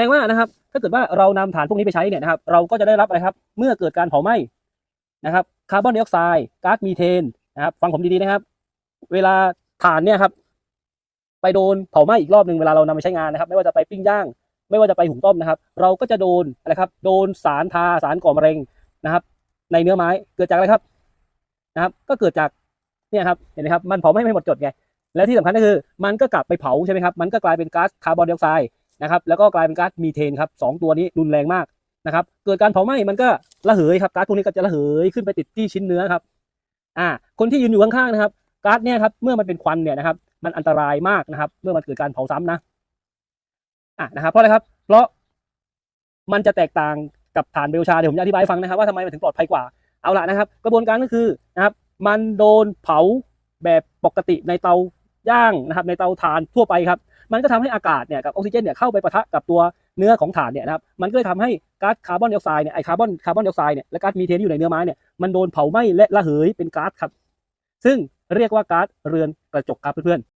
ดงว่านะครับ ถ้าเกิดว่าเรานำถ่านพวกนี้ไปใช้เนี่ยนะครับ เราก็จะได้รับอะไรครับ เมื่อเกิดการเผาไหม้นะครับ คาร์บอนไดออกไซด์ ก๊าซมีเทนนะครับ ฟังผมดีๆนะครับ เวลาถ่านเนี่ยครับ ไปโดนเผาไหม้อีกรอบหนึ่งเวลาเรานำไปใช้งานนะครับ ไม่ว่าจะไปปิ้งย่าง ไม่ว่าจะไปหุงต้มนะครับ เราก็จะโดนอะไรครับ โดนสารทาสารก่อมะเร็งนะครับ ในเนื้อไม้เกิดจากอะไรครับนะครับ ก็เกิดจากเนี่ยครับ เห็นไหมครับ มันเผาไหม้ไม่หมดจดไง และที่สำคัญก็คือ มันก็กลับไปเผาใช่ไหมครับ มันก็กลายเป็นก๊าซคาร์บอนไดออกไซด์ นะครับแล้วก็กลายเป็นก๊าซมีเทนครับสองตัวนี้รุนแรงมากนะครับเกิดการเผาไหม้มันก็ระเหยครับก๊าซพวกนี้ก็จะระเหยขึ้นไปติดที่ชิ้นเนื้อครับอ่าคนที่ยืนอยู่ข้างๆนะครับก๊าซเนี่ยครับเมื่อมันเป็นควันเนี่ยนะครับมันอันตรายมากนะครับ เมื่อมันเกิดการเผาซ้ำนะอะนะครับเพราะอะไรครับ เพราะมันจะแตกต่างกับถ่านเบลชาเดี๋ยวผมจะอธิบายฟังนะครับว่าทำไมมันถึงปลอดภัยกว่าเอาละนะครับ กระบวนการก็คือนะครับมันโดนเผาแบบปกติในเตาย่างนะครับ ในเตาถ่านทั่วไปครับ มันก็ทำให้อากาศเนี่ยกับออกซิเจนเนี่ยเข้าไปปะทะกับตัวเนื้อของถ่านเนี่ยนะครับมันก็เลยทำให้ก๊าซคาร์บอนไดออกไซด์เนี่ยไอคาร์บอนคาร์บอนไดออกไซด์เนี่ยและก๊าซมีเทนอยู่ในเนื้อไม้เนี่ยมันโดนเผาไหม้และระเหยเป็นก๊าซครับ ซึ่งเรียกว่าก๊าซเรือนกระจกครับเพื่อน